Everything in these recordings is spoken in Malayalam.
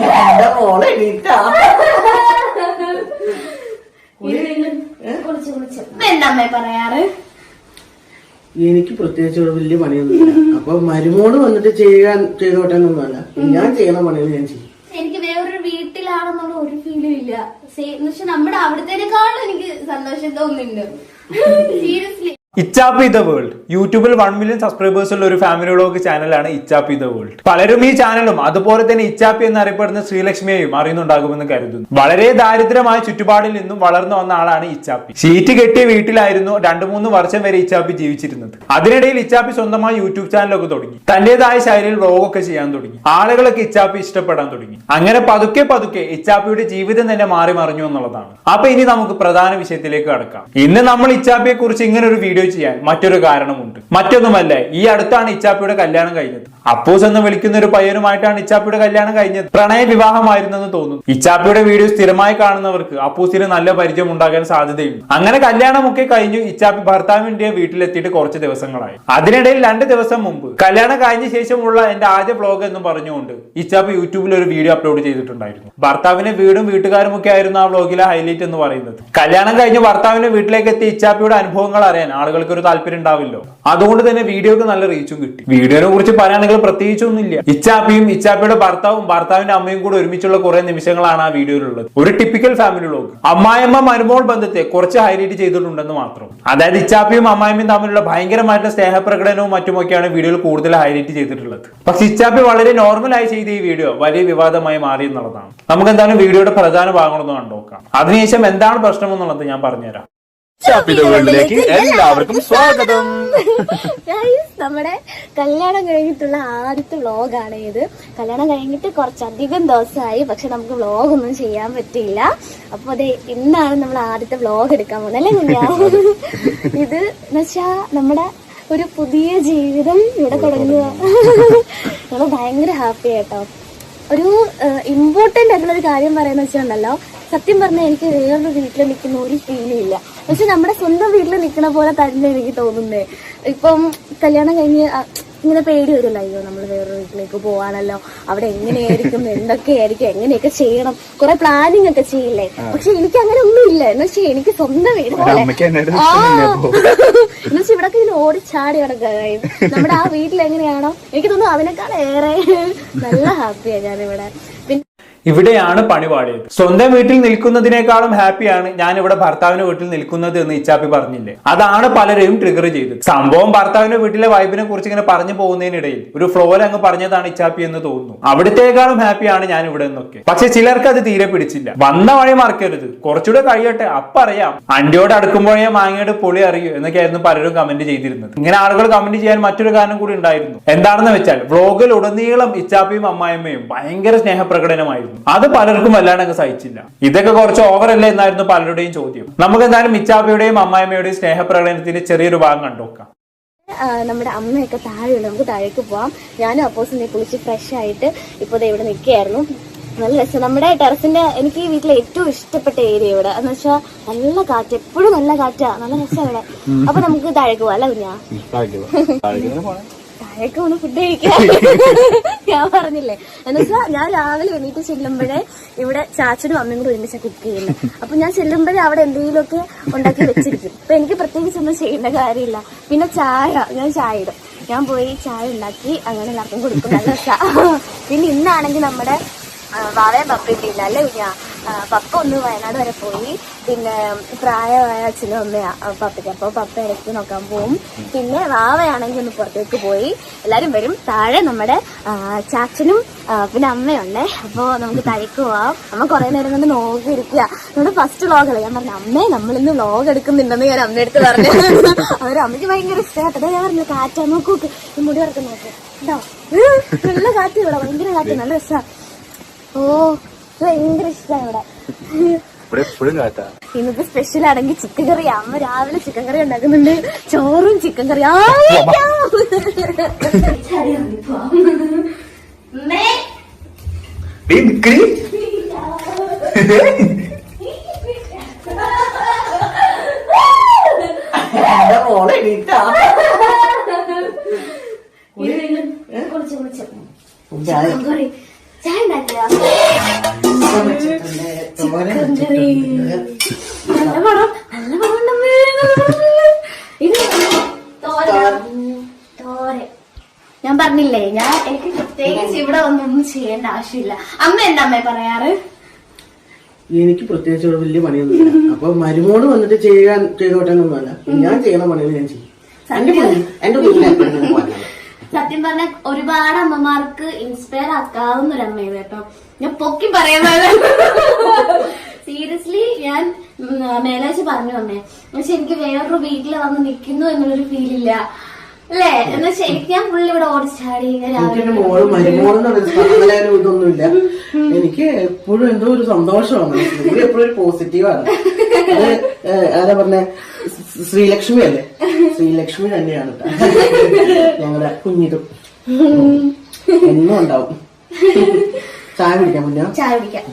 എന്റെ മോളെ എണീറ്റാ. അമ്മേ പറയാറ്? എനിക്ക് പ്രത്യേകിച്ച് വലിയ പണിയൊന്നുമില്ല. അപ്പൊ മരുമോൾ വന്നിട്ട് ചെയ്യാൻ ചെയ്തോട്ടെ എന്നൊന്നുമല്ല ഞാൻ ചെയ്യണ പണികൾ ഞാൻ ചെയ്യും. എനിക്ക് വേറൊരു വീട്ടിലാണെന്നുള്ള ഒരു ഫീലും ഇല്ല. പക്ഷെ നമ്മുടെ അവിടത്തേക്കാളും എനിക്ക് സന്തോഷം തോന്നുന്നുണ്ട്. സീരിയസ്ലി ഇച്ചാപ്പി ദ വേൾഡ് യൂട്യൂബിൽ വൺ മില്യൺ സബ്സ്ക്രൈബേഴ്സ് ഉള്ള ഒരു ഫാമിലി വ്ളോഗ് ചാനലാണ് ഇച്ചാപ്പി ദ വേൾഡ് പലരും ഈ ചാനലും അതുപോലെ തന്നെ ഇച്ചാപ്പി എന്നറിയപ്പെടുന്ന ശ്രീലക്ഷ്മിയെയും അറിയുന്നുണ്ടാകുമെന്ന് കരുതുന്നു. വളരെ ദാരിദ്ര്യമായ ചുറ്റുപാടിൽ നിന്നും വളർന്നു വന്ന ആളാണ് ഇച്ചാപ്പി ഷീറ്റ് കെട്ടിയ വീട്ടിലായിരുന്നു രണ്ടു മൂന്ന് വർഷം വരെ ഇച്ചാപ്പി ജീവിച്ചിരുന്നത്. അതിനിടയിൽ ഇച്ചാപ്പി സ്വന്തമായി യൂട്യൂബ് ചാനലൊക്കെ തുടങ്ങി. തന്റേതായ ശൈലിയിൽ വ്ളോഗൊക്കെ ചെയ്യാൻ തുടങ്ങി. ആളുകളൊക്കെ ഇച്ചാപ്പി ഇഷ്ടപ്പെടാൻ തുടങ്ങി. അങ്ങനെ പതുക്കെ പതുക്കെ ഇച്ചാപ്പിയുടെ ജീവിതം തന്നെ മാറി മറിഞ്ഞു എന്നുള്ളതാണ്. അപ്പൊ ഇനി നമുക്ക് പ്രധാന വിഷയത്തിലേക്ക് കടക്കാം. ഇന്ന് നമ്മൾ ഇച്ചാപ്പിയെ കുറിച്ച് ഇങ്ങനെ ഒരു വീഡിയോ ചെയ്യാൻ മറ്റൊരു കാരണമുണ്ട്. മറ്റൊന്നുമല്ല ഈ അടുത്താണ് ഇച്ചാപ്പിയുടെ കല്യാണം കഴിഞ്ഞത്. അപ്പൂസ് എന്ന് വിളിക്കുന്ന ഒരു പയ്യനുമായിട്ടാണ് ഇച്ചാപ്പിയുടെ കല്യാണം കഴിഞ്ഞത്. പ്രണയ വിവാഹമായിരുന്നെന്ന് തോന്നുന്നു. ഇച്ചാപ്പിയുടെ വീഡിയോ സ്ഥിരമായി കാണുന്നവർക്ക് അപ്പൂസിന് നല്ല പരിചയം ഉണ്ടാകാൻ സാധ്യതയുണ്ട്. അങ്ങനെ കല്യാണമൊക്കെ കഴിഞ്ഞു ഇച്ചാപ്പി ഭർത്താവിന്റെ വീട്ടിലെത്തിയിട്ട് കുറച്ച് ദിവസങ്ങളായി. അതിനിടയിൽ രണ്ട് ദിവസം മുമ്പ് കല്യാണം കഴിഞ്ഞ ശേഷമുള്ള എന്റെ ആദ്യ ബ്ലോഗ് എന്ന് പറഞ്ഞുകൊണ്ട് ഇച്ചാപ്പി യൂട്യൂബിൽ ഒരു വീഡിയോ അപ്ലോഡ് ചെയ്തിട്ടുണ്ടായിരുന്നു. ഭർത്താവിന്റെ വീടും വീട്ടുകാരും ഒക്കെ ആയിരുന്നു ആ വ്ലോഗിലെ ഹൈലൈറ്റ് എന്ന് പറയുന്നത്. കല്യാണം കഴിഞ്ഞ് ഭർത്താവിന്റെ വീട്ടിലേക്ക് എത്തി ഇച്ചാപ്പിയുടെ അനുഭവങ്ങൾ അറിയാൻ ആളുകൾക്ക് ഒരു താല്പര്യം ഉണ്ടാവില്ലോ. അതുകൊണ്ട് തന്നെ വീഡിയോക്ക് നല്ല റീച്ചും കിട്ടി. വീഡിയോനെ കുറിച്ച് പറയുകയാണെങ്കിൽ പ്രത്യേകിച്ചൊന്നുമില്ല. ഇച്ചാപ്പിയും ഇച്ചാപ്പിയുടെ ഭർത്താവും ഭർത്താവിന്റെ അമ്മയും കൂടെ ഒരുമിച്ചുള്ള കുറെ നിമിഷങ്ങളാണ് ആ വീഡിയോയിലുള്ളത്. ഒരു ടിപ്പിക്കൽ ഫാമിലി വ്ലോഗ് അമ്മായിയമ്മ മരുമോൾ ബന്ധത്തെ കുറച്ച് ഹൈലൈറ്റ് ചെയ്തിട്ടുണ്ടെന്ന് മാത്രം. അതായത് ഇച്ചാപ്പിയും അമ്മായിമ്മയും തമ്മിലുള്ള ഭയങ്കരമായിട്ടുള്ള സ്നേഹപ്രകടനവും മറ്റുമൊക്കെയാണ് വീഡിയോയിൽ കൂടുതൽ ഹൈലൈറ്റ് ചെയ്തിട്ടുള്ളത്. പക്ഷെ ഇച്ചാപ്പി വളരെ നോർമലായി ചെയ്ത ഈ വീഡിയോ വലിയ വിവാദമായി മാറി എന്നുള്ളതാണ് നമുക്ക് എന്തായാലും വീഡിയോയുടെ പ്രധാന ഭാഗങ്ങളൊന്നും കണ്ടോക്കാം അതിനുശേഷം എന്താണ് പ്രശ്നം എന്നുള്ളത് ഞാൻ പറഞ്ഞുതരാം. ഷാപ്പിന്റെ വേൾഡിലേക്ക് എല്ലാവർക്കും സ്വാഗതം. നമ്മുടെ കല്യാണം കഴിഞ്ഞിട്ടുള്ള ആദ്യത്തെ വ്ളോഗാണ് ഇത്. കല്യാണം കഴിഞ്ഞിട്ട് കുറച്ചധികം ദിവസമായി പക്ഷെ നമുക്ക് വ്ളോഗ് ഒന്നും ചെയ്യാൻ പറ്റിയില്ല. അപ്പൊ അതെ ഇന്നാണ് നമ്മൾ ആദ്യത്തെ വ്ളോഗ് എടുക്കാൻ പോകുന്നത് അല്ലേ കുഞ്ഞാ? ഇത് എന്നുവെച്ചാ നമ്മുടെ ഒരു പുതിയ ജീവിതം ഇവിടെ തുടങ്ങുക. നമ്മൾ ഭയങ്കര ഹാപ്പി ആയിട്ടോ ഒരു ഇമ്പോർട്ടന്റ് ആയിട്ടുള്ള ഒരു കാര്യം പറയാന്ന് വെച്ചിട്ടുണ്ടല്ലോ സത്യം പറഞ്ഞാൽ എനിക്ക് വേറൊരു വീട്ടിൽ നിൽക്കുന്ന ഒരു ഫീലും ഇല്ല. പക്ഷെ നമ്മുടെ സ്വന്തം വീട്ടിൽ നിൽക്കുന്ന പോലെ തന്നെ എനിക്ക് തോന്നുന്നേ. ഇപ്പം കല്യാണം കഴിഞ്ഞ് ഇങ്ങനെ പേടി വരുമല്ലോ അയ്യോ നമ്മൾ വേറൊരു വീട്ടിലേക്ക് പോവാണല്ലോ. അവിടെ എങ്ങനെയായിരിക്കും എന്തൊക്കെയായിരിക്കും എങ്ങനെയൊക്കെ ചെയ്യണം? കുറെ പ്ലാനിങ് ഒക്കെ ചെയ്യില്ലേ? പക്ഷെ എനിക്ക് അങ്ങനെ ഒന്നും ഇല്ല എന്ന് വെച്ചാൽ എനിക്ക് സ്വന്തം വീട് പോലെ. വെച്ചാൽ എന്നെ. എന്നുവെച്ചാൽ ഇവിടെ ഇങ്ങനെ ഓടി ചാടി കിടക്കുകയും നമ്മുടെ ആ വീട്ടിൽ എങ്ങനെയാണോ എനിക്ക് തോന്നുന്നു അതിനേക്കാൾ ഏറെ നല്ല ഹാപ്പിയാണ് ഞാനിവിടെ. ഇവിടെയാണ് പണി പാടിയത്. സ്വന്തം വീട്ടിൽ നിൽക്കുന്നതിനേക്കാളും ഹാപ്പിയാണ് ഞാൻ ഇവിടെ ഭർത്താവിന്റെ വീട്ടിൽ നിൽക്കുന്നത് എന്ന് ഇച്ചാപ്പി പറഞ്ഞില്ലേ. അതാണ് പലരെയും ട്രിഗർ ചെയ്തത്. സംഭവം ഭർത്താവിന്റെ വീട്ടിലെ വൈബിനെ കുറിച്ച് ഇങ്ങനെ പറഞ്ഞു പോകുന്നതിനിടയിൽ ഒരു ഫ്ലോയിൽ അങ്ങ് പറഞ്ഞതാണ് ഇച്ചാപ്പി എന്ന് തോന്നുന്നു. അവിടത്തേക്കാളും ഹാപ്പിയാണ് ഞാൻ ഇവിടെ നിന്നൊക്കെ പക്ഷെ ചിലർക്ക് അത് തീരെ പിടിച്ചില്ല. വന്ന വഴി മറക്കരുത്. കുറച്ചുകൂടെ കഴിയട്ടെ അപ്പറിയാം. അണ്ടിയോട് അടുക്കുമ്പോഴേ മാങ്ങയുടെ പൊളി അറിയൂ എന്നൊക്കെയായിരുന്നു പലരും കമന്റ് ചെയ്തിരുന്നത്. ഇങ്ങനെ ആളുകൾ കമന്റ് ചെയ്യാൻ മറ്റൊരു കാരണം കൂടി ഉണ്ടായിരുന്നു. എന്താണെന്ന് വെച്ചാൽ വ്ലോഗിൽ ഉടനീളം ഇച്ചാപ്പിയും അമ്മായിമ്മയും ഭയങ്കര സ്നേഹപ്രകടനമായിരുന്നു. അത് പലർക്കും വല്ലാണ്ട് അങ്ങ് സഹിച്ചില്ല. ഇതൊക്കെ കുറച്ച് ഓവറല്ലേ അല്ലേ എന്നായിരുന്നു പലരുടെയും ചോദ്യം. നമുക്ക് എന്തായാലും ഇച്ചാപ്പിയുടെയും അമ്മായിമ്മയുടെയും സ്നേഹപ്രകടനത്തിന്റെ ചെറിയൊരു ഭാഗം കണ്ടുനോക്കാം. നമ്മുടെ അമ്മയൊക്കെ താഴെയുണ്ട് നമുക്ക് താഴേക്ക് പോവാം. ഞാനും അപ്പോസ് നീ കുളിച്ച് ഫ്രഷ് ആയിട്ട് ഇപ്പോൾ ദേ ഇവിടെ നിൽക്കുകയായിരുന്നു. നല്ല രസം. നമ്മുടെ ടെറസിന്റെ എനിക്ക് ഈ വീട്ടിലെ ഏറ്റവും ഇഷ്ടപ്പെട്ട ഏരിയ ഇവിടെ. എന്ന് വെച്ചാൽ നല്ല കാറ്റ്. എപ്പോഴും നല്ല കാറ്റാ. നല്ല രസം ഇവിടെ. അപ്പൊ നമുക്ക് താഴേക്ക് പോവാം. അല്ല കുഞ്ഞാ? താഴേക്ക് ഒന്ന് ഫുഡ് കഴിക്കാൻ ഞാൻ പറഞ്ഞില്ലേ? എന്നുവെച്ചാ ഞാൻ രാവിലെ എണീറ്റ് ചെല്ലുമ്പോഴേ ഇവിടെ ചാച്ചനും അമ്മയും കൂടെ ഒരുമിച്ച് കുക്ക് ചെയ്യുന്നത് അപ്പൊ ഞാൻ ചെല്ലുമ്പോഴേ അവിടെ എന്തെങ്കിലുമൊക്കെ ഉണ്ടാക്കി വെച്ചിരിക്കും. അപ്പൊ എനിക്ക് പ്രത്യേകിച്ച് ഒന്നും ചെയ്യേണ്ട കാര്യമില്ല. പിന്നെ ചായ ഞാൻ ചായ ഇടും. ഞാൻ പോയി ചായ ഉണ്ടാക്കി അങ്ങനെ എല്ലാവർക്കും കൊടുക്കും. നല്ല. പിന്നെ ഇന്നാണെങ്കിൽ നമ്മുടെ വാവയും പപ്പയും ഇല്ല അല്ലേ കുഞ്ഞാ. പപ്പ ഒന്ന് വയനാട് വരെ പോയി. പിന്നെ പ്രായമായ അച്ഛനും അമ്മയാ പപ്പയ്ക്ക്. അപ്പോൾ പപ്പ ഇടയ്ക്ക് നോക്കാൻ പോവും. പിന്നെ വാവയാണെങ്കിൽ ഒന്ന് പുറത്തേക്ക് പോയി. എല്ലാരും വരും. താഴെ നമ്മുടെ ചാച്ചനും പിന്നെ അമ്മയുണ്ടേ. അപ്പോൾ നമുക്ക് താഴേക്ക് പോവാം. അമ്മ കൊറേ നേരം കൊണ്ട് നോക്കിയിരിക്കുക നമ്മുടെ ഫസ്റ്റ് വ്ളോഗല്ലേ ഞാൻ പറഞ്ഞു അമ്മേ നമ്മളിന്ന് വ്ളോഗ് എടുക്കുന്നുണ്ടെന്ന് ഞാൻ അമ്മയടുത്ത് പറഞ്ഞു. അവർ അമ്മയ്ക്ക് ഭയങ്കര ഇഷ്ടമായിട്ടത് ഞാൻ പറഞ്ഞു കാറ്റാ നോക്കൂ നോക്ക്. മുടി വറക്കം നോക്കൂ. കേട്ടോ നല്ല കാറ്റ് ഇവിടെ ഭയങ്കര കാറ്റ്. നല്ല രസമാണ് ഓ ഭയങ്കര ഇഷ്ടമാണ് ഇവിടെ. ഇവിടെ എപ്പോഴും കാറ്റാ ഇന്നത്തെ സ്പെഷ്യൽ ആണെങ്കിൽ ചിക്കൻ കറി അമ്മ രാവിലെ ചിക്കൻ കറി ഉണ്ടാക്കുന്നുണ്ട്. ചോറും ചിക്കൻ കറി ഡേയ് ആവശ്യമില്ല. അമ്മ എന്താ അമ്മ പറയാറ്? എനിക്ക് പ്രത്യേകിച്ച് ഇവിടെ വലിയ പണിയൊന്നുമില്ല. അപ്പൊ മരുമോൾ വന്നിട്ട് ചെയ്യാൻ ചെയ്തോട്ടെ എന്നൊന്നുമല്ല ഞാൻ ചെയ്യണ പണികൾ ഞാൻ ചെയ്യും. എന്റെ പണി എന്റെ വീട്ടിലെ സത്യം പറഞ്ഞ ഒരുപാട് അമ്മമാർക്ക് ഇൻസ്പയർ ആക്കാവുന്ന ഒരു അമ്മയാണ് കേട്ടോ. ഞാൻ പൊക്കി പറയുന്നത്. സീരിയസ്ലി ഞാൻ മേലാഴ്ച പറഞ്ഞു അമ്മേ പക്ഷെ എനിക്ക് വേറൊരു വീട്ടിൽ വന്ന് നിൽക്കുന്നു എന്നുള്ളൊരു ഫീലില്ല അല്ലേ? എന്ന് ഇവിടെ ഓടിച്ചാടി എനിക്ക് മോൾ ഇതൊന്നുമില്ല. എനിക്ക് എപ്പോഴും എന്തോ ഒരു സന്തോഷമാണ് എപ്പോഴും ഒരു പോസിറ്റീവാണ് അത് ആരാ പറഞ്ഞ? ശ്രീലക്ഷ്മി അല്ലേ? ശ്രീലക്ഷ്മി തന്നെയാണ്. ഞങ്ങളുടെ കുഞ്ഞിതും. എന്നും ഉണ്ടാവും. ചായ പിടിക്കാം മുന്നേ ചായ കുടിക്കാം.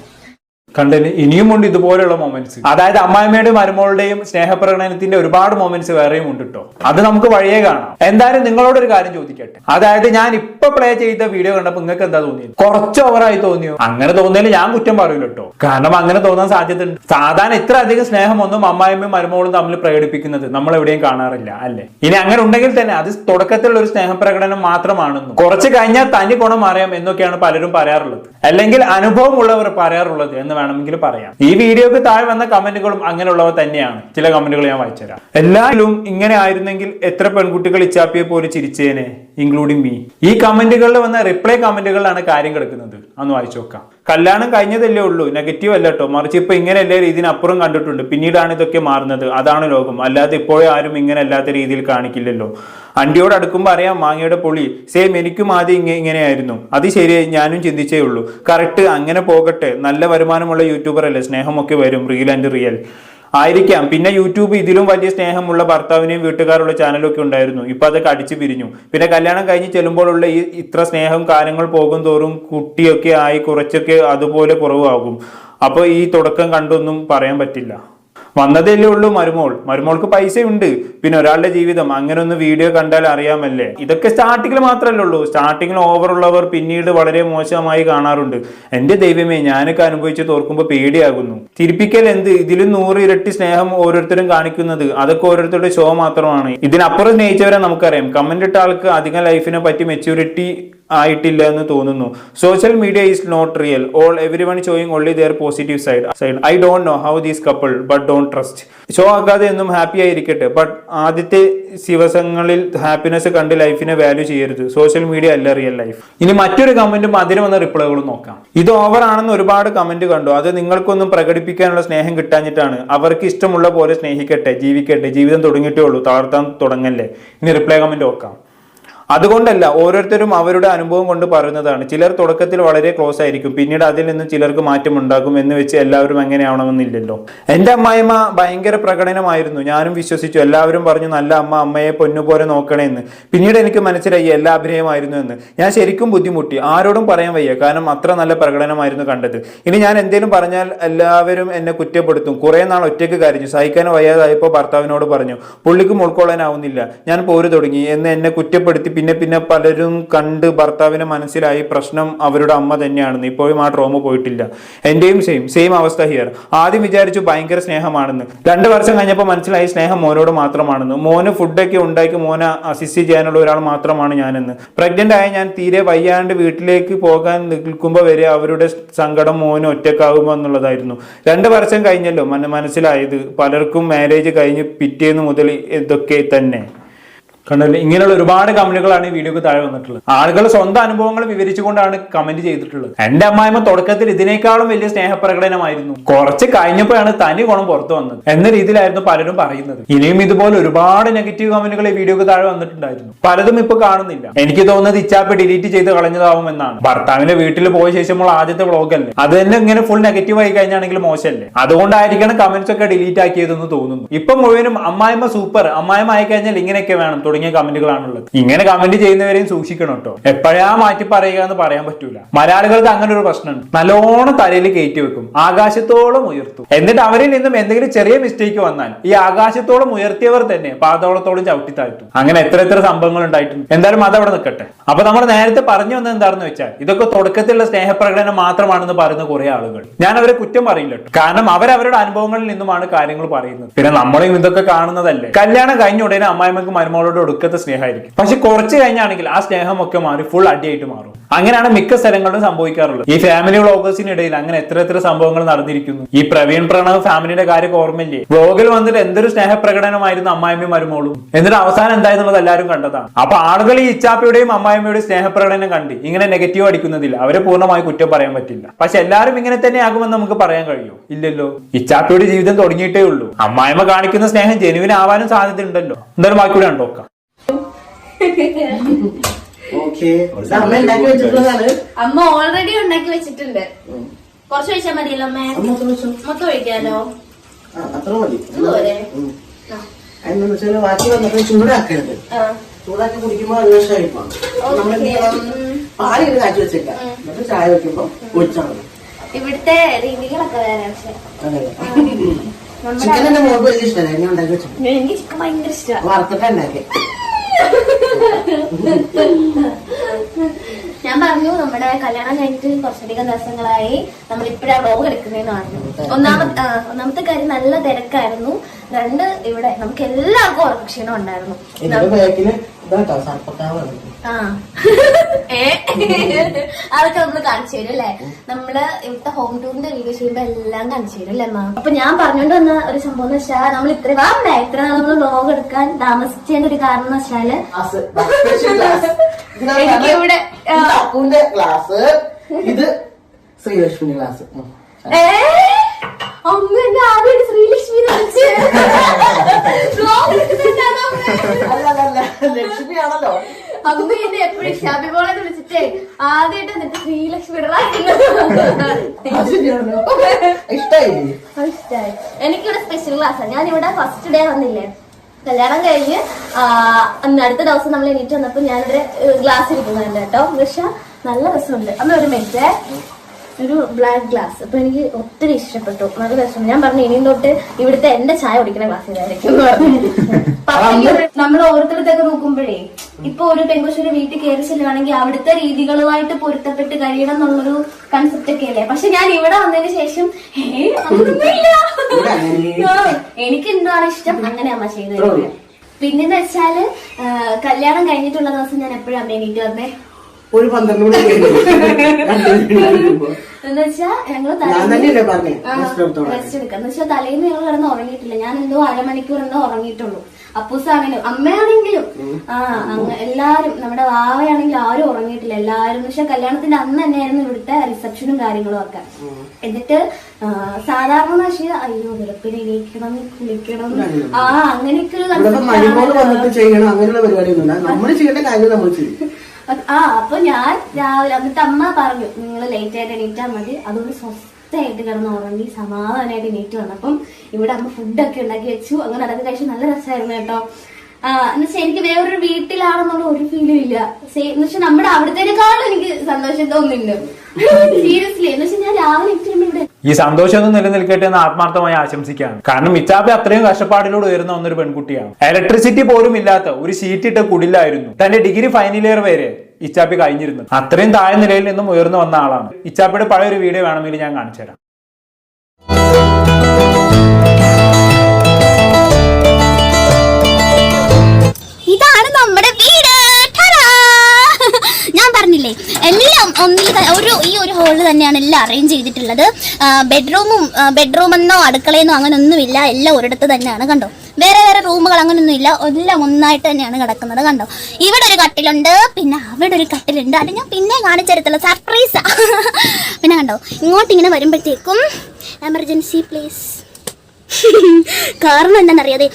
കണ്ടതിന് ഇനിയുമുണ്ട് ഇതുപോലെയുള്ള മൊമെന്റ്സ് അതായത് അമ്മായിമ്മയുടെയും മരുമകളുടെയും സ്നേഹപ്രകടനത്തിന്റെ ഒരുപാട് മൊമെന്റ്സ് വേറെയും ഉണ്ട് കേട്ടോ അത് നമുക്ക് വഴിയെ കാണാം. എന്തായാലും നിങ്ങളോട് ഒരു കാര്യം ചോദിക്കട്ടെ. അതായത് ഞാൻ ഇപ്പൊ പ്ലേ ചെയ്ത വീഡിയോ കണ്ടപ്പോ നിങ്ങൾക്ക് എന്താ തോന്നിയത്? കുറച്ച് ഓവറായി തോന്നിയോ? അങ്ങനെ തോന്നിയാലും ഞാൻ കുറ്റം പറയൂല കേട്ടോ കാരണം അങ്ങനെ തോന്നാൻ സാധ്യത ഉണ്ട് സാധാരണ ഇത്ര അധികം സ്നേഹമൊന്നും അമ്മായിമ്മയും മരുമോളും തമ്മിൽ പ്രകടിപ്പിക്കുന്നത് നമ്മൾ എവിടെയും കാണാറില്ല അല്ലേ? ഇനി അങ്ങനെ ഉണ്ടെങ്കിൽ തന്നെ അത് തുടക്കത്തിലുള്ള ഒരു സ്നേഹപ്രകടനം മാത്രമാണെന്നും. കുറച്ച് കഴിഞ്ഞാൽ തനി ഗുണം അറിയാം എന്നൊക്കെയാണ് പലരും പറയാറുള്ളത്. അല്ലെങ്കിൽ അനുഭവമുള്ളവർ പറയാറുള്ളത് എന്ന് വേണമെങ്കിൽ പറയാം. ഈ വീഡിയോക്ക് താഴെ വന്ന കമന്റുകളും അങ്ങനെയുള്ളവ തന്നെയാണ്. ചില കമന്റുകൾ ഞാൻ വായിച്ചുതരാം. എല്ലാവരും ഇങ്ങനെ ആയിരുന്നെങ്കിൽ എത്ര പെൺകുട്ടികൾ ഇച്ചാപ്പിയെ പോലെ ചിരിച്ചേനെ ഇൻക്ലൂഡിംഗ് മീ ഈ കമന്റുകളിൽ വന്ന റിപ്ലൈ കമന്റുകളിലാണ് കാര്യം കിടക്കുന്നത്. അന്ന് വായിച്ചു നോക്കാം. കല്യാണം കഴിഞ്ഞതല്ലേ ഉള്ളൂ. നെഗറ്റീവ് അല്ല കേട്ടോ മറിച്ച് ഇപ്പൊ ഇങ്ങനെയല്ലേ ഇതിനപ്പുറം കണ്ടിട്ടുണ്ട്. പിന്നീടാണ് ഇതൊക്കെ മാറുന്നത്. അതാണ് ലോകം. അല്ലാതെ ഇപ്പോഴും ആരും ഇങ്ങനെ അല്ലാത്ത രീതിയിൽ കാണിക്കില്ലല്ലോ. അണ്ടിയോട് അടുക്കുമ്പോൾ അറിയാം മാങ്ങയുടെ പൊളി. സെയിം എനിക്കും ആദ്യം ഇങ്ങനെ ഇങ്ങനെയായിരുന്നു. അത് ശരി ഞാനും ചിന്തിച്ചേ ഉള്ളൂ. കറക്റ്റ് അങ്ങനെ പോകട്ടെ. നല്ല വരുമാനമുള്ള യൂട്യൂബർ അല്ലേ? സ്നേഹമൊക്കെ വരും. റിയൽ ആൻഡ് റിയൽ ആയിരിക്കാം. പിന്നെ യൂട്യൂബ് ഇതിലും വലിയ സ്നേഹമുള്ള ഭർത്താവിനെയും വീട്ടുകാരുള്ള ചാനലൊക്കെ ഉണ്ടായിരുന്നു. ഇപ്പൊ അതൊക്കെ അടിച്ചു പിരിഞ്ഞു. പിന്നെ കല്യാണം കഴിഞ്ഞ് ചെല്ലുമ്പോഴുള്ള ഈ ഇത്ര സ്നേഹം കാര്യങ്ങൾ പോകും തോറും കുട്ടിയൊക്കെ ആയി കുറച്ചൊക്കെ അതുപോലെ കുറവാകും. അപ്പോൾ ഈ തുടക്കം കണ്ടൊന്നും പറയാൻ പറ്റില്ല. വന്നതല്ലേ ഉള്ളൂ മരുമോൾ. മരുമോൾക്ക് പൈസയുണ്ട്. പിന്നെ ഒരാളുടെ ജീവിതം. അങ്ങനെ ഒന്ന് വീഡിയോ കണ്ടാൽ അറിയാമല്ലേ? ഇതൊക്കെ സ്റ്റാർട്ടിങ്ങിൽ മാത്രമല്ലേ ഉള്ളൂ. സ്റ്റാർട്ടിങ്ങിൽ ഓവറുള്ളവർ പിന്നീട് വളരെ മോശമായി കാണാറുണ്ട്. എന്റെ ദൈവമേ ഞാനൊക്കെ അനുഭവിച്ച് തോർക്കുമ്പോൾ പേടിയാകുന്നു. തിരിപ്പിക്കൽ എന്ത്? ഇതിലും നൂറ് ഇരട്ടി സ്നേഹം ഓരോരുത്തരും കാണിക്കുന്നത്. അതൊക്കെ ഓരോരുത്തരുടെ ഷോ മാത്രമാണ്. ഇതിനപ്പുറം സ്നേഹിച്ചവരെ നമുക്കറിയാം. കമന്റ് ഇട്ട ആൾക്ക് അധികം ലൈഫിനെ പറ്റി മെച്യൂരിറ്റി ആയിട്ടില്ല എന്ന് തോന്നുന്നു. Social media is not real all everyone showing only their positive side side I don't know how these couple but don't trust show ആകാതെ എന്നും ഹാപ്പി ആയിരിക്കട്ടെ. ബട്ട് ആദ്യത്തെ ദിവസങ്ങളിൽ ഹാപ്പിനെസ് കണ്ട് ലൈഫിനെ വാല്യൂ ചെയ്യരുത്. സോഷ്യൽ മീഡിയ അല്ല റിയൽ ലൈഫ് ഇനി മറ്റൊരു കമന്റും അതിന് വന്ന റിപ്ലൈകളും നോക്കാം. ഇത് ഓവർ ആണെന്ന് ഒരുപാട് കമന്റ് കണ്ടു. അത് നിങ്ങൾക്കൊന്നും പ്രകടിപ്പിക്കാനുള്ള സ്നേഹം കിട്ടാഞ്ഞിട്ടാണ്. അവർക്ക് ഇഷ്ടമുള്ള പോലെ സ്നേഹിക്കട്ടെ ജീവിക്കട്ടെ. ജീവിതം തുടങ്ങിയിട്ടേ ഉള്ളൂ. തളർത്താൻ തുടങ്ങല്ലേ. ഇനി റിപ്ലൈ കമന്റ് നോക്കാം. അതുകൊണ്ടല്ല ഓരോരുത്തരും അവരുടെ അനുഭവം കൊണ്ട് പറയുന്നതാണ്. ചിലർ തുടക്കത്തിൽ വളരെ ക്ലോസ് ആയിരിക്കും. പിന്നീട് അതിൽ നിന്ന് ചിലർക്ക് മാറ്റം ഉണ്ടാകും എന്ന് വെച്ച് എല്ലാവരും അങ്ങനെ ആവണമെന്നില്ലല്ലോ. എന്റെ അമ്മായിമ്മ ഭയങ്കര പ്രകടനമായിരുന്നു. ഞാനും വിശ്വസിച്ചു. എല്ലാവരും പറഞ്ഞു നല്ല അമ്മ അമ്മയെ പൊന്നുപോലെ നോക്കണേന്ന്. പിന്നീട് എനിക്ക് മനസ്സിലായി എല്ലാ അഭിനയമായിരുന്നു എന്ന്. ഞാൻ ശരിക്കും ബുദ്ധിമുട്ടി. ആരോടും പറയാൻ വയ്യ. കാരണം അത്ര നല്ല പ്രകടനമായിരുന്നു കണ്ടത്. ഇനി ഞാൻ എന്തെങ്കിലും പറഞ്ഞാൽ എല്ലാവരും എന്നെ കുറ്റപ്പെടുത്തും. കുറെ നാൾ ഒറ്റയ്ക്ക് കരഞ്ഞു. സഹിക്കാൻ വയ്യാതായപ്പോൾ ഭർത്താവിനോട് പറഞ്ഞു പുള്ളിക്കും ഉൾക്കൊള്ളാനാവുന്നില്ല ഞാൻ പോരു തുടങ്ങി. എന്ന് എന്നെ കുറ്റപ്പെടുത്തി പിന്നെ പിന്നെ പലരും കണ്ട് ഭർത്താവിനെ മനസ്സിലായി പ്രശ്നം അവരുടെ അമ്മ തന്നെയാണെന്ന്. ഇപ്പോഴും ആ ട്രോമ പോയിട്ടില്ല. എന്റെയും സെയിം സെയിം അവസ്ഥ ഹിയർ ആദ്യം വിചാരിച്ചു ഭയങ്കര സ്നേഹമാണെന്ന്. രണ്ട് വർഷം കഴിഞ്ഞപ്പോൾ മനസ്സിലായി സ്നേഹം മോനോട് മാത്രമാണെന്ന്. മോന് ഫുഡൊക്കെ ഉണ്ടാക്കി മോനെ അസിസ്റ്റ് ചെയ്യാനുള്ള ഒരാൾ മാത്രമാണ് ഞാനെന്ന്. പ്രഗ്നന്റ് ആയ ഞാൻ തീരെ വയ്യാണ്ട് വീട്ടിലേക്ക് പോകാൻ നിൽക്കുമ്പോൾ വരെ അവരുടെ സങ്കടം മോന് ഒറ്റക്കാകുമോ എന്നുള്ളതായിരുന്നു. രണ്ട് വർഷം കഴിഞ്ഞല്ലോ മന- മനസ്സിലായത്. പലർക്കും മാരേജ് കഴിഞ്ഞ് പിറ്റേന്ന് മുതൽ ഇതൊക്കെ തന്നെ. കണ്ടല്ലേ? ഇങ്ങനെയുള്ള ഒരുപാട് കമന്റുകളാണ് ഈ വീഡിയോക്ക് താഴെ വന്നിട്ടുള്ളത്. ആളുകൾ സ്വന്തം അനുഭവങ്ങൾ വിവരിച്ചുകൊണ്ടാണ് കമന്റ് ചെയ്തിട്ടുള്ളത്. എന്റെ അമ്മായിമ്മ തുടക്കത്തിൽ ഇതിനേക്കാളും വലിയ സ്നേഹപ്രകടനമായിരുന്നു. കുറച്ച് കഴിഞ്ഞപ്പോഴാണ് തനി ഗുണം പുറത്തു വന്നത് എന്ന രീതിയിലായിരുന്നു പലരും പറയുന്നത്. ഇനിയും ഇതുപോലെ ഒരുപാട് നെഗറ്റീവ് കമന്റുകൾ ഈ വീഡിയോക്ക് താഴെ വന്നിട്ടുണ്ടായിരുന്നു. പലതും ഇപ്പൊ കാണുന്നില്ല. എനിക്ക് തോന്നുന്നത് ഇച്ചാപ്പ് ഡിലീറ്റ് ചെയ്ത് കളഞ്ഞതാവും എന്നാണ്. ഭർത്താവിന്റെ വീട്ടിൽ പോയ ശേഷമുള്ള ആദ്യത്തെ വ്ലോഗ് അല്ലേ? അത് തന്നെ ഇങ്ങനെ ഫുൾ നെഗറ്റീവ് ആയി കഴിഞ്ഞാണെങ്കിൽ മോശമല്ലേ? അതുകൊണ്ടായിരിക്കണം കമന്റ്സ് ഒക്കെ ഡിലീറ്റ് ആക്കിയതെന്ന് തോന്നുന്നു. ഇപ്പൊ മുഴുവനും അമ്മായിമ്മ സൂപ്പർ അമ്മായിമ്മ ആയി കഴിഞ്ഞാൽ ഇങ്ങനെയൊക്കെ വേണം. തുടങ്ങിയ കമന്റുകളാണുള്ളത്. ഇങ്ങനെ കമന്റ് ചെയ്യുന്നവരെയും സൂക്ഷിക്കണം കേട്ടോ. എപ്പോഴാ മാറ്റി പറയുക എന്ന് പറയാൻ പറ്റൂല. മലയാളികൾക്ക് അങ്ങനെ ഒരു പ്രശ്നമുണ്ട്. നല്ലോണം തലയിൽ കയറ്റി വെക്കും. ആകാശത്തോളം ഉയർത്തും. എന്നിട്ട് അവരിൽ നിന്നും എന്തെങ്കിലും ചെറിയ മിസ്റ്റേക്ക് വന്നാൽ ഈ ആകാശത്തോളം ഉയർത്തിയവർ തന്നെ പാതോളത്തോളം ചവിട്ടി താഴ്ത്തും. അങ്ങനെ എത്ര എത്ര സംഭവങ്ങൾ ഉണ്ടായിട്ടുണ്ട്. എന്തായാലും അത് അവിടെ നിൽക്കട്ടെ. അപ്പൊ നമ്മൾ നേരത്തെ പറഞ്ഞു വന്നത് എന്താണെന്ന് വെച്ചാൽ ഇതൊക്കെ തുടക്കത്തിലുള്ള സ്നേഹപ്രകടനം മാത്രമാണെന്ന് പറയുന്ന കുറെ ആളുകൾ. ഞാൻ അവരെ കുറ്റം പറയില്ല കാരണം അവരവരുടെ അനുഭവങ്ങളിൽ നിന്നുമാണ് കാര്യങ്ങൾ പറയുന്നത്. പിന്നെ നമ്മളും ഇതൊക്കെ കാണുന്നതല്ലേ? കല്യാണം കഴിഞ്ഞ ഉടനെ അമ്മായിമ്മക്ക് മരുമകളോട് ഒടുക്കത്തെ സ്നേഹമായിരിക്കും. പക്ഷെ കുറച്ച് കഴിഞ്ഞാണെങ്കിൽ ആ സ്നേഹമൊക്കെ മാറി ഫുൾ അടിയായിട്ട് മാറും. അങ്ങനെയാണ് മിക്ക സ്ഥലങ്ങളിലും സംഭവിക്കാറുള്ളത്. ഈ ഫാമിലി വ്ളോഗേഴ്സിനിടയിൽ അങ്ങനെ എത്ര എത്ര സംഭവങ്ങൾ നടന്നിരിക്കുന്നു. ഈ പ്രവീൺ പ്രണവ് ഫാമിലിയുടെ കാര്യം ഓർമ്മയില്ലേ? വ്ളോഗിൽ വന്നിട്ട് എന്തൊരു സ്നേഹപ്രകടനമായിരുന്നു അമ്മായിമ്മയും മരുമോളും. എന്നിട്ട് അവസാനം എന്തായെന്നുള്ളത് എല്ലാവരും കണ്ടതാണ്. അപ്പൊ ആളുകൾ ഈ ഇച്ചാപ്പിയുടെയും അമ്മായിമ്മയുടെയും സ്നേഹപ്രകടനം കണ്ട് ഇങ്ങനെ നെഗറ്റീവ് അടിക്കുന്നതില്ല. അവരെ പൂർണമായി കുറ്റം പറയാൻ പറ്റില്ല. പക്ഷെ എല്ലാവരും ഇങ്ങനെ തന്നെ ആകുമെന്ന് നമുക്ക് പറയാൻ കഴിയൂ. ഇല്ലല്ലോ. ഇച്ചാപ്പിയുടെ ജീവിതം തുടങ്ങിയിട്ടേ ഉള്ളൂ. അമ്മായിമ്മ കാണിക്കുന്ന സ്നേഹം ജനുവിൻ ആവാനും സാധ്യത ഉണ്ടല്ലോ എന്തായാലും ബാക്കിയൂടെ ഉണ്ടോക്കാം ഓക്കെ അമ്മ ഉണ്ടാക്കി വെച്ചിട്ടുള്ളതാണ്. അമ്മ ഓൾറെഡി ഉണ്ടാക്കി വെച്ചിട്ടുണ്ട്. കുറച്ച് കഴിച്ചാൽ മതിയല്ലോ അമ്മ. മൊത്തം ഒഴിക്കാലോ അത്ര മതി. ഇതുപോലെ ഉം. എന്താന്ന് വെച്ചാൽ ബാക്കി വന്നപ്പോൾ ചൂടാക്കരുത്. ആ. ചൂടാക്കി കുടിക്കുമ്പോൾ അത് വിഷമായിപ്പോ നമ്മളിങ്ങനെ പാലിട്ട് കാച്ചി വെച്ചേക്കാം എന്നിട്ട് ചായ വെക്കുമ്പോ ഒഴിച്ചാൽ മതി. ഇവിടുത്തെ രീതികളൊക്കെ വേറെ പക്ഷെ. അതെ. ചിക്കൻ എന്റെ മോൾക്ക് വലിയ ഇഷ്ടമല്ല? ഞാൻ ഉണ്ടാക്കി വെച്ചു? എനിക്ക് ചിക്കൻ ഭയങ്കര ഇഷ്ടമാണ്. വറുത്തിട്ടാ ഉണ്ടാക്കി ഞാൻ പറഞ്ഞു നമ്മുടെ കല്യാണം കഴിഞ്ഞിട്ട് കുറച്ചധികം ദിവസങ്ങളായി നമ്മൾ ഇപ്പഴാ വ്ലോഗ് എടുക്കുന്നതെന്ന് പറഞ്ഞു ഒന്നാമത്തെ ഒന്നാമത്തെ കാര്യം നല്ല തിരക്കായിരുന്നു. രണ്ട് ഇവിടെ നമുക്ക് എല്ലാവർക്കും ഉറക്കക്ഷീണം ഉണ്ടായിരുന്നു. ഇതാട്ടോ സർപ്പക്കാവാണ് അതൊക്കെ നമ്മൾ കാണിച്ചു തരും അല്ലേ? നമ്മൾ ഇവിടുത്തെ ഹോം ടൂറിന്റെ വീഡിയോ ചെയ്യുമ്പോ എല്ലാം കാണിച്ചു തരും അല്ലേ അമ്മ അപ്പൊ ഞാൻ പറഞ്ഞോണ്ട് വന്ന ഒരു സംഭവം എന്ന് വെച്ചാൽ നമ്മൾ ഇത്ര വാണ്ടേ ഇത്ര നാൾ നമ്മൾ വ്ലോഗ് എടുക്കാൻ താമസിച്ചതിന്റെ ഒരു കാരണം എന്ന് വെച്ചാൽ എനിക്ക് ഇവിടെ, ആ. ക്ലാസ് ഇത് ശ്രീലക്ഷ്മി ക്ലാസ് ഏ? അമ്മ എന്നെ ആദ്യമായിട്ട് ശ്രീലക്ഷ്മി ലക്ഷ്മി ആണല്ലോ. അമ്മ എന്നെ എപ്പോഴും ഷബിമോളെ വിളിച്ചിട്ടേ ആദ്യമായിട്ട് എന്നിട്ട് ശ്രീലക്ഷ്മി ഇഷ്ടായി. എനിക്കിവിടെ സ്പെഷ്യൽ ക്ലാസ്സാണ് ഞാൻ ഇവിടെ ഫസ്റ്റ് ഡേ വന്നില്ലേ? കല്യാണം കഴിഞ്ഞ് അന്ന് അടുത്ത ദിവസം നമ്മൾ എണീറ്റ് വന്നപ്പോ ഞാനിവിടെ ഗ്ലാസ് ഇരിക്കുന്നുണ്ട് കേട്ടോ. പക്ഷെ നല്ല രസമുണ്ട്. അന്ന് ഒരു മിനിറ്റ് ഒരു ബ്ലാക്ക് ഗ്ലാസ് അപ്പൊ എനിക്ക് ഒത്തിരി ഇഷ്ടപ്പെട്ടു. നല്ല രസം ഞാൻ പറഞ്ഞു ഇനിയും തൊട്ട് ഇവിടുത്തെ എന്റെ ചായ കുടിക്കുന്ന ഗ്ലാസ് ഇതായിരിക്കും എന്ന് പറഞ്ഞു. നമ്മൾ ഓരോരുത്തരത്തൊക്കെ നോക്കുമ്പോഴേ ഇപ്പൊ ഒരു പെൺകുശൊരു വീട്ടിൽ കയറി ചെല്ലുകയാണെങ്കിൽ അവിടുത്തെ രീതികളുമായിട്ട് പൊരുത്തപ്പെട്ട് കഴിയണം എന്നുള്ളൊരു കൺസെപ്റ്റ് ഒക്കെ അല്ലേ? പക്ഷെ ഞാൻ ഇവിടെ വന്നതിന് ശേഷം എനിക്ക് എന്താണ് ഇഷ്ടം? അങ്ങനെ അമ്മ ചെയ്തത് പിന്നെന്ന് വെച്ചാൽ കല്യാണം കഴിഞ്ഞിട്ടുള്ള ദിവസം ഞാൻ എപ്പോഴും അമ്മ എണീറ്റ് വന്നേ. ഒരു പന്ത്രണ്ട് മണി തലേന്ന് ഞങ്ങൾ കിടന്ന് ഉറങ്ങിയിട്ടില്ല. ഞാൻ എന്തോ അരമണിക്കൂർ എന്തോ ഉറങ്ങിയിട്ടുള്ളൂ. അപ്പൂസാണെങ്കിലും അമ്മയാണെങ്കിലും. ആ എല്ലാരും നമ്മുടെ വാവയാണെങ്കിലും ആരും ഉറങ്ങിയിട്ടില്ല. എല്ലാരും പക്ഷെ കല്യാണത്തിന്റെ അന്ന് തന്നെയായിരുന്നു ഇവിടുത്തെ റിസപ്ഷനും കാര്യങ്ങളും ഒക്കെ. എന്നിട്ട് സാധാരണ പക്ഷേ അയ്യോ വെളുപ്പിന് എണീക്കണം കുളിക്കണം. ആ അങ്ങനെയൊക്കെ ഒരു ഇവിടെ concept മരുമോൾ ആണല്ലോ. വന്നിട്ട് ചെയ്യണം അങ്ങനെയുള്ള നമ്മൾ ചെയ്യേണ്ട കാര്യം നമ്മൾ ചെയ്യും. ആ അപ്പൊ ഞാൻ രാവിലെ എന്നിട്ട് അമ്മ പറഞ്ഞു നിങ്ങൾ ലേറ്റ് ആയിട്ട് എണീറ്റാൽ മതി. അതുകൊണ്ട് സ്വസ്ഥമായിട്ട് കിടന്ന് ഉറങ്ങി സമാധാനമായിട്ട് എണീറ്റ് വന്നപ്പം ഇവിടെ അമ്മ ഫുഡൊക്കെ ഉണ്ടാക്കി വെച്ചു. അങ്ങനെ അതൊക്കെ കഴിച്ചു നല്ല രസമായിരുന്നു കേട്ടോ. എന്നുവെച്ചാൽ എനിക്ക് വേറൊരു വീട്ടിലാണെന്നുള്ള ഒരു ഫീലും ഇല്ല. എന്ന് വെച്ചാൽ നമ്മുടെ അവിടത്തേക്കാളും എനിക്ക് സന്തോഷം തോന്നുന്നുണ്ട്. സീരിയസ്ലി എന്ന് വെച്ചാൽ ഞാൻ രാവിലെ ഇവിടെ ഈ സന്തോഷമൊന്നും നിലനിൽക്കട്ടെ എന്ന് ആത്മാർത്ഥമായി ആശംസിക്കുകയാണ്. കാരണം മിച്ചാപ്പി അത്രയും കഷ്ടപ്പാടിലൂടെ ഉയർന്ന വന്നൊരു പെൺകുട്ടിയാണ്. ഇലക്ട്രിസിറ്റി പോലും ഇല്ലാത്ത ഒരു ഷീറ്റ് ഇട്ട കുടിലായിരുന്നു. തന്റെ ഡിഗ്രി ഫൈനൽ ഇയർ വരെ ഇച്ചാപ്പി കഴിഞ്ഞിരുന്നു അത്രയും താഴെ നിലയിൽ നിന്നും ഉയർന്നു വന്ന ആളാണ്. ഇച്ചാപ്പിയുടെ പഴയ ഒരു വീഡിയോ വേണമെങ്കിൽ ഞാൻ കാണിച്ചു തരാം പറഞ്ഞില്ലേ എല്ലാം ഒന്നിൽ ഒരു ഈ ഒരു ഹോളിൽ തന്നെയാണ് എല്ലാം അറേഞ്ച് ചെയ്തിട്ടുള്ളത്. ബെഡ്റൂമും ബെഡ്റൂമെന്നോ അടുക്കളയെന്നോ അങ്ങനെ ഒന്നുമില്ല എല്ലാം ഒരിടത്ത് തന്നെയാണ് കണ്ടോ? വേറെ വേറെ റൂമുകൾ അങ്ങനെയൊന്നും ഇല്ല എല്ലാം ഒന്നായിട്ട് തന്നെയാണ് കിടക്കുന്നത് കണ്ടോ? ഇവിടെ ഒരു കട്ടിലുണ്ട്. പിന്നെ അവിടെ ഒരു കട്ടിലുണ്ട്. അത് ഞാൻ പിന്നെ കാണിച്ചെടുത്തുള്ള സർപ്രൈസാ പിന്നെ കണ്ടോ? ഇങ്ങോട്ട് ഇങ്ങനെ വരുമ്പോഴത്തേക്കും എമർജൻസി പ്ലേസ് കാരണം എന്താണെന്നറിയാതെ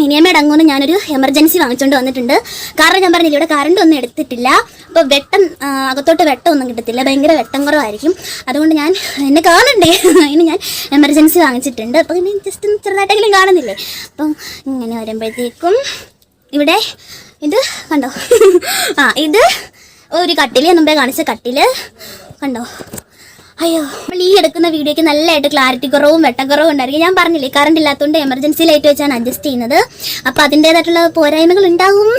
മിനിയമ്മയുടെ അങ്ങോട്ട് ഞാനൊരു എമർജൻസി വാങ്ങിച്ചുകൊണ്ട് വന്നിട്ടുണ്ട്. കാരണം ഞാൻ പറഞ്ഞില്ല ഇവിടെ കറണ്ട് ഒന്നും എടുത്തിട്ടില്ല. അപ്പോൾ വെട്ടം അകത്തോട്ട് വെട്ടം ഒന്നും കിട്ടത്തില്ല. ഭയങ്കര വെട്ടം കുറവായിരിക്കും. അതുകൊണ്ട് ഞാൻ എന്നെ കാണണ്ടേ? അതിന് ഞാൻ എമർജൻസി വാങ്ങിച്ചിട്ടുണ്ട്. അപ്പോൾ ഇനി ജസ്റ്റ് ചെറുതായിട്ടെങ്കിലും കാണുന്നില്ലേ? അപ്പം ഇങ്ങനെ വരുമ്പോഴത്തേക്കും ഇവിടെ ഇത് കണ്ടോ? ആ ഇത് ഒരു കട്ടിൽ മുമ്പേ കാണിച്ച കട്ടിൽ കണ്ടോ? അയ്യോ നമ്മൾ ഈ എടുക്കുന്ന വീഡിയോയ്ക്ക് നല്ലതായിട്ട് ക്ലാരിറ്റി കുറവും വെട്ടക്കുറവും ഉണ്ടായിരിക്കും. ഞാൻ പറഞ്ഞില്ലേ കറണ്ട് ഇല്ലാത്തതുകൊണ്ട് എമർജൻസി ലൈറ്റ് വെച്ചാണ് അഡ്ജസ്റ്റ് ചെയ്യുന്നത്. അപ്പോൾ അതിന്റേതായിട്ടുള്ള പോരായ്മകൾ ഉണ്ടാവും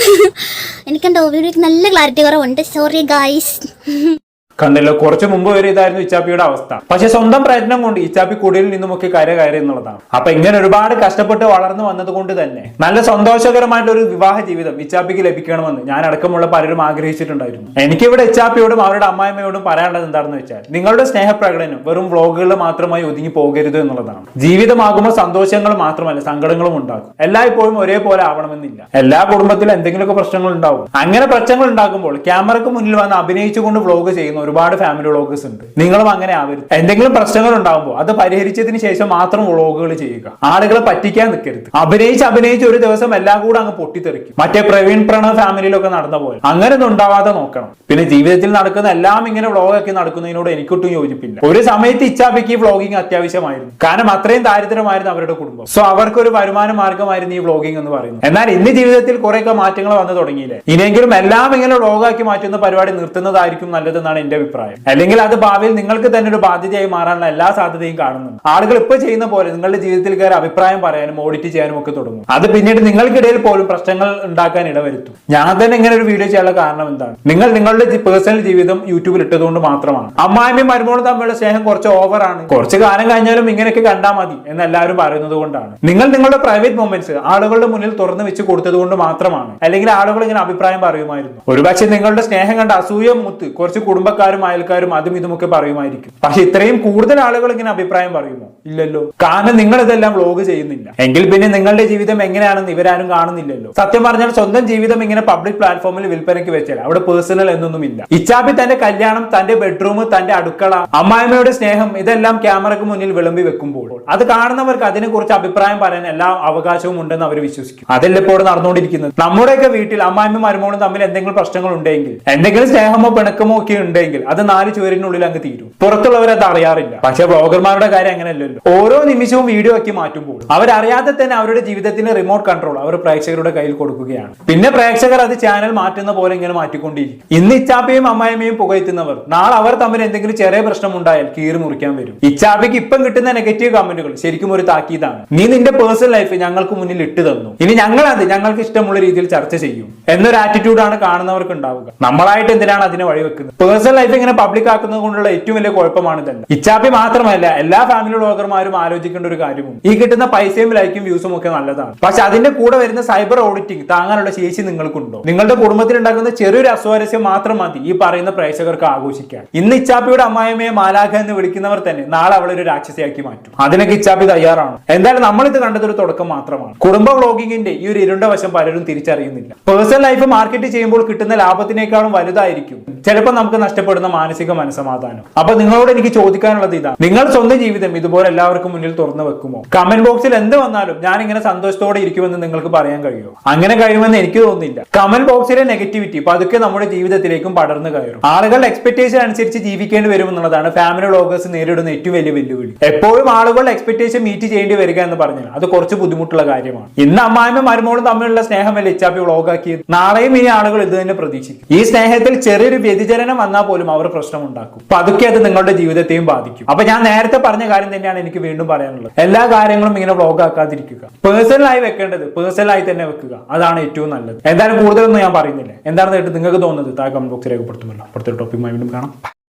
എനിക്കുണ്ടോ വീഡിയോയ്ക്ക് നല്ല ക്ലാരിറ്റി കുറവുണ്ട്. സോറി ഗായ്സ് കണ്ടല്ലോ കുറച്ച് മുമ്പ് വരെ ഇതായിരുന്നു ഇച്ചാപ്പിയുടെ അവസ്ഥ. പക്ഷെ സ്വന്തം പ്രയത്നം കൊണ്ട് ഇച്ചാപ്പി കുടിയിൽ നിന്നുമൊക്കെ കര കയറി എന്നുള്ളതാണ്. അപ്പൊ ഇങ്ങനെ ഒരുപാട് കഷ്ടപ്പെട്ട് വളർന്നു വന്നത് കൊണ്ട് തന്നെ നല്ല സന്തോഷകരമായിട്ടുള്ള ഒരു വിവാഹ ജീവിതം ഇച്ചാപ്പിക്ക് ലഭിക്കണമെന്ന് ഞാൻ അടക്കമുള്ള പലരും ആഗ്രഹിച്ചിട്ടുണ്ടായിരുന്നു. എനിക്കിവിടെ ഇച്ചാപ്പിയോടും അവരുടെ അമ്മായിമ്മയോടും പറയാനുള്ളത് എന്താണെന്ന് വെച്ചാൽ നിങ്ങളുടെ സ്നേഹപ്രകടനം വെറും വ്ളോഗുകളിൽ മാത്രമായി ഒതുങ്ങി പോകരുത് എന്നുള്ളതാണ്. ജീവിതമാകുമ്പോൾ സന്തോഷങ്ങൾ മാത്രമല്ല സങ്കടങ്ങളും ഉണ്ടാകും. എല്ലായ്പ്പോഴും ഒരേപോലെ ആവണമെന്നില്ല. എല്ലാ കുടുംബത്തിലും എന്തെങ്കിലുമൊക്കെ പ്രശ്നങ്ങൾ ഉണ്ടാവും. അങ്ങനെ പ്രശ്നങ്ങൾ ഉണ്ടാകുമ്പോൾ ക്യാമറക്ക് മുന്നിൽ വന്ന് അഭിനയിച്ചുകൊണ്ട് വ്ളോഗ് ചെയ്യുന്ന ഒരുപാട് ഫാമിലി വ്ളോഗേഴ്സ് ഉണ്ട്. നിങ്ങളും അങ്ങനെ ആവരുത്. എന്തെങ്കിലും പ്രശ്നങ്ങൾ ഉണ്ടാകുമ്പോൾ അത് പരിഹരിച്ചതിന് ശേഷം മാത്രം വ്ളോഗുകൾ ചെയ്യുക. ആളുകളെ പറ്റിക്കാൻ നിൽക്കരുത്. അഭിനയിച്ച് അഭിനയിച്ച് ഒരു ദിവസം എല്ലാം കൂടെ അങ്ങ് പൊട്ടിത്തെറിക്കും. മറ്റേ പ്രവീൺ പ്രണവ് ഫാമിലിയിലൊക്കെ നടന്ന പോലെ. അങ്ങനെ ഒന്നും ഉണ്ടാവാതെ നോക്കണം. പിന്നെ ജീവിതത്തിൽ നടക്കുന്ന എല്ലാം ഇങ്ങനെ വ്ളോഗൊക്കെ നടക്കുന്നതിനോട് എനിക്കൊട്ടും യോജിപ്പില്ല. ഒരു സമയത്ത് ഇച്ഛാപ്പിക്ക് ഈ വ്ളോഗിങ് അത്യാവശ്യമായിരുന്നു. കാരണം അത്രയും ദാരിദ്ര്യമായിരുന്നു അവരുടെ കുടുംബം. സോ അവർക്ക് ഒരു വരുമാന മാർഗമായിരുന്നു ഈ വ്ളോഗിങ് എന്ന് പറയുന്നത്. എന്നാൽ ഇന്ന് ജീവിതത്തിൽ കുറെയൊക്കെ മാറ്റങ്ങൾ വന്നു തുടങ്ങിയില്ലേ? ഇനിയെങ്കിലും എല്ലാം ഇങ്ങനെ വ്ളോഗാക്കി മാറ്റുന്ന പരിപാടി നിർത്തുന്നതായിരിക്കും നല്ലതെന്നാണ് എന്റെ അഭിപ്രായം. അല്ലെങ്കിൽ അത് ഭാവിയിൽ നിങ്ങൾക്ക് തന്നെ ഒരു ബാധ്യതയായി മാറാനുള്ള എല്ലാ സാധ്യതയും കാണുന്നുണ്ട്. ആളുകൾ ഇപ്പൊ ചെയ്യുന്ന പോലെ നിങ്ങളുടെ ജീവിതത്തിൽ കയറി അഭിപ്രായം പറയാനും ഓഡിറ്റ് ചെയ്യാനും ഒക്കെ തുടങ്ങും. അത് പിന്നീട് നിങ്ങൾക്കിടയിൽ പോലും പ്രശ്നങ്ങൾ ഉണ്ടാക്കാൻ ഇടവരുത്തും. ഞാൻ തന്നെ ഇങ്ങനെ ഒരു വീഡിയോ ചെയ്യാനുള്ള കാരണം എന്താണ്? നിങ്ങൾ നിങ്ങളുടെ പേഴ്സണൽ ജീവിതം യൂട്യൂബിൽ ഇട്ടതുകൊണ്ട് മാത്രമാണ്. അമ്മായിമ്മയും മരുമോളും തമ്മിലുള്ള സ്നേഹം കുറച്ച് ഓവറാണ് കുറച്ച് കാലം കഴിഞ്ഞാലും ഇങ്ങനെയൊക്കെ കണ്ടാൽ മതി എന്ന് എല്ലാവരും പറയുന്നത് കൊണ്ടാണ്. നിങ്ങൾ നിങ്ങളുടെ പ്രൈവറ്റ് മൊമെന്റ്സ് ആളുകളുടെ മുന്നിൽ തുറന്നു വെച്ച് കൊടുത്തത് കൊണ്ട് മാത്രമാണ്. അല്ലെങ്കിൽ ആളുകൾ ഇങ്ങനെ അഭിപ്രായം പറയുമായിരുന്നു. ഒരുപക്ഷെ നിങ്ങളുടെ സ്നേഹം കണ്ട അസൂയ മുത്ത് കുറച്ച് കുടുംബക്കാരും അയൽക്കാരും അതും ഇതുമൊക്കെ പറയുമായിരിക്കും. പക്ഷെ ഇത്രയും കൂടുതൽ ആളുകൾ ഇങ്ങനെ അഭിപ്രായം പറയുമോ? ഇല്ലല്ലോ. കാരണം നിങ്ങൾ ഇതെല്ലാം വ്ലോഗ് ചെയ്യുന്നില്ല. എങ്കിൽ പിന്നെ നിങ്ങളുടെ ജീവിതം എങ്ങനെയാണെന്ന് ഇവരാരും കാണുന്നില്ലല്ലോ. സത്യം പറഞ്ഞാൽ സ്വന്തം ജീവിതം ഇങ്ങനെ പബ്ലിക് പ്ലാറ്റ്ഫോമിൽ വിൽപ്പനയ്ക്ക് വെച്ചാൽ അവിടെ പേഴ്സണൽ എന്നൊന്നും ഇല്ല ഇച്ചാബി തന്റെ കല്യാണം തന്റെ ബെഡ്റൂം തന്റെ അടുക്കള അമ്മായിമ്മയുടെ സ്നേഹം ഇതെല്ലാം ക്യാമറയ്ക്ക് മുന്നിൽ വിളമ്പി വെക്കുമ്പോൾ അത് കാണുന്നവർക്ക് അതിനെക്കുറിച്ച് അഭിപ്രായം പറയാൻ എല്ലാ അവകാശവും ഉണ്ടെന്ന് അവർ വിശ്വസിക്കും. അതല്ല ഇപ്പോൾ നടന്നുകൊണ്ടിരിക്കുന്നത്? നമ്മുടെയൊക്കെ വീട്ടിൽ അമ്മായിമ്മ മരുമോളും തമ്മിൽ എന്തെങ്കിലും പ്രശ്നങ്ങൾ ഉണ്ടെങ്കിൽ എന്തെങ്കിലും സ്നേഹമോ പിണക്കമോ ഒക്കെ ഉണ്ടെങ്കിൽ അത് നാല് ചുവരിനുള്ളിൽ അങ്ങ് തീരും. പുറത്തുള്ളവർ അത് അറിയാറില്ല. പക്ഷെ ബ്ലോഗർമാരുടെ കാര്യം അങ്ങനെയല്ലല്ലോ. ഓരോ നിമിഷവും വീഡിയോ ആക്കി മാറ്റുമ്പോൾ അവരറിയാതെ തന്നെ അവരുടെ ജീവിതത്തിന്റെ റിമോട്ട് കൺട്രോൾ അവർ പ്രേക്ഷകരുടെ കയ്യിൽ കൊടുക്കുകയാണ്. പിന്നെ പ്രേക്ഷകർ അത് ചാനൽ മാറ്റുന്ന പോലെ ഇങ്ങനെ മാറ്റിക്കൊണ്ടിരിക്കും. ഇന്ന് ഇച്ചാപ്പയും അമ്മായിമ്മയും പുകയത്തുന്നവർ നാളെ അവർ തമ്മിൽ എന്തെങ്കിലും ചെറിയ പ്രശ്നം ഉണ്ടായാൽ കീറി മുറിക്കാൻ വരും. ഇച്ചാപ്പയ്ക്ക് ഇപ്പം കിട്ടുന്ന നെഗറ്റീവ് കമന്റുകൾ ശരിക്കും ഒരു താക്കീതാണ്. നീ നിന്റെ പേഴ്സണൽ ലൈഫ് ഞങ്ങൾക്ക് മുന്നിൽ ഇട്ട് തന്നു. ഇനി ഞങ്ങൾ അത് ഞങ്ങൾക്ക് ഇഷ്ടമുള്ള രീതിയിൽ ചർച്ച ചെയ്യും. എന്നൊരു ആറ്റിറ്റ്യൂഡാണ് കാണുന്നവർക്ക് ഉണ്ടാവുക. നമ്മളായിട്ട് എന്തിനാണ് അതിനെ വഴിവെക്കുന്നത്? പേഴ്സണൽ ലൈഫ് ഇങ്ങനെ പബ്ലിക് ആക്കുന്നത് കൊണ്ടുള്ള ഏറ്റവും വലിയ കുഴപ്പമാണ് ഇതല്ല. ഇച്ചാപ്പി മാത്രമല്ല എല്ലാ ഫാമിലി വ്ലോഗർമാരും ആലോചിക്കേണ്ട ഒരു കാര്യവും ഈ കിട്ടുന്ന പൈസയും ലൈക്കും വ്യൂസും ഒക്കെ നല്ലതാണ്. പക്ഷെ അതിന്റെ കൂടെ വരുന്ന സൈബർ ഓഡിറ്റിംഗ് താങ്ങാനുള്ള ശേഷി നിങ്ങൾക്കുണ്ടോ? നിങ്ങളുടെ കുടുംബത്തിൽ ഉണ്ടാക്കുന്ന ചെറിയൊരു അസ്വാരസ്യം മാത്രം മതി ഈ പറയുന്ന പ്രേക്ഷകർക്ക് ആഘോഷിക്കാൻ. ഇന്ന് ഇച്ചാപ്പിയുടെ അമ്മായിമ്മയെ മാലാഖ എന്ന് വിളിക്കുന്നവർ തന്നെ നാളെ അവളെ ഒരു രാക്ഷസിയാക്കി മാറ്റും. അതിനൊക്കെ ഇച്ചാപ്പി തയ്യാറാണ്. എന്തായാലും നമ്മൾ ഇത് കണ്ടത് ഒരു തുടക്കം മാത്രമാണ്. കുടുംബ വ്ളോഗിങ്ങിന്റെ ഈ ഒരു ഇരുണ്ട വശം പലരും തിരിച്ചറിയുന്നില്ല. പേഴ്സണൽ ലൈഫ് മാർക്കറ്റ് ചെയ്യുമ്പോൾ കിട്ടുന്ന ലാഭത്തിനേക്കാളും വലുതായിരിക്കും. ചിലപ്പോൾ നമുക്ക് നഷ്ടപ്പെടുന്ന മാനസിക മനസമാധാനം അപ്പൊ നിങ്ങളോട് എനിക്ക് ചോദിക്കാനുള്ളത് ഇതാണ്. നിങ്ങൾ സ്വന്തം ജീവിതം ഇതുപോലെ എല്ലാവർക്കും മുന്നിൽ തുറന്നു വെക്കുമോ? കമന്റ് ബോക്സിൽ എന്ത് വന്നാലും ഞാൻ ഇങ്ങനെ സന്തോഷത്തോടെ ഇരിക്കുമെന്ന് നിങ്ങൾക്ക് പറയാൻ കഴിയുമോ? അങ്ങനെ കഴിയുമെന്ന് എനിക്ക് തോന്നുന്നില്ല. കമന്റ് ബോക്സിലെ നെഗറ്റിവിറ്റി പതുക്കെ നമ്മുടെ ജീവിതത്തിലേക്കും പടർന്നു കയറും. ആളുകളുടെ എക്സ്പെക്ടേഷൻ അനുസരിച്ച് ജീവിക്കേണ്ടി വരുമെന്നുള്ളതാണ് ഫാമിലി വ്ളോഗേഴ്സ് നേരിടുന്ന ഏറ്റവും വലിയ വെല്ലുവിളി. എപ്പോഴും ആളുകളുടെ എക്സ്പെക്ടേഷൻ മീറ്റ് ചെയ്യേണ്ടി വരിക എന്ന് പറഞ്ഞാൽ അത് കുറച്ച് ബുദ്ധിമുട്ടുള്ള കാര്യമാണ്. ഇന്ന് അമ്മായിമ്മ മരുമോളും തമ്മിലുള്ള സ്നേഹമല്ല ഇച്ചാപ്പി വ്ളോഗാക്കിയത് നാളെയും ഇനി ആളുകൾ ഇത് തന്നെ പ്രതീക്ഷിക്കും. ഈ സ്നേഹത്തിൽ ചെറിയൊരു വ്യതിചലനം വന്നാൽ പോലും അവർ പ്രശ്നം ഉണ്ടാക്കും പതുക്കെ അത് നിങ്ങളുടെ ജീവിതത്തെയും ബാധിക്കും. അപ്പൊ ഞാൻ നേരത്തെ പറഞ്ഞ കാര്യം തന്നെയാണ് എനിക്ക് വീണ്ടും പറയാനുള്ളത്. എല്ലാ കാര്യങ്ങളും ഇങ്ങനെ വ്ളോഗ് ആക്കാതിരിക്കുക പേഴ്സണലായി വെക്കേണ്ടത് പേഴ്സണലായി തന്നെ വെക്കുക. അതാണ് ഏറ്റവും നല്ലത്. എന്തായാലും കൂടുതലൊന്നും ഞാൻ പറയുന്നില്ല. എന്താണെന്ന് കേട്ട് നിങ്ങൾക്ക് തോന്നുന്നത് താഴെ കമന്റ് ബോക്സിൽ രേഖപ്പെടുത്തുമല്ലോ. അപ്പുറത്തെ ടോപ്പിക്കുമായി വീണ്ടും കാണാം.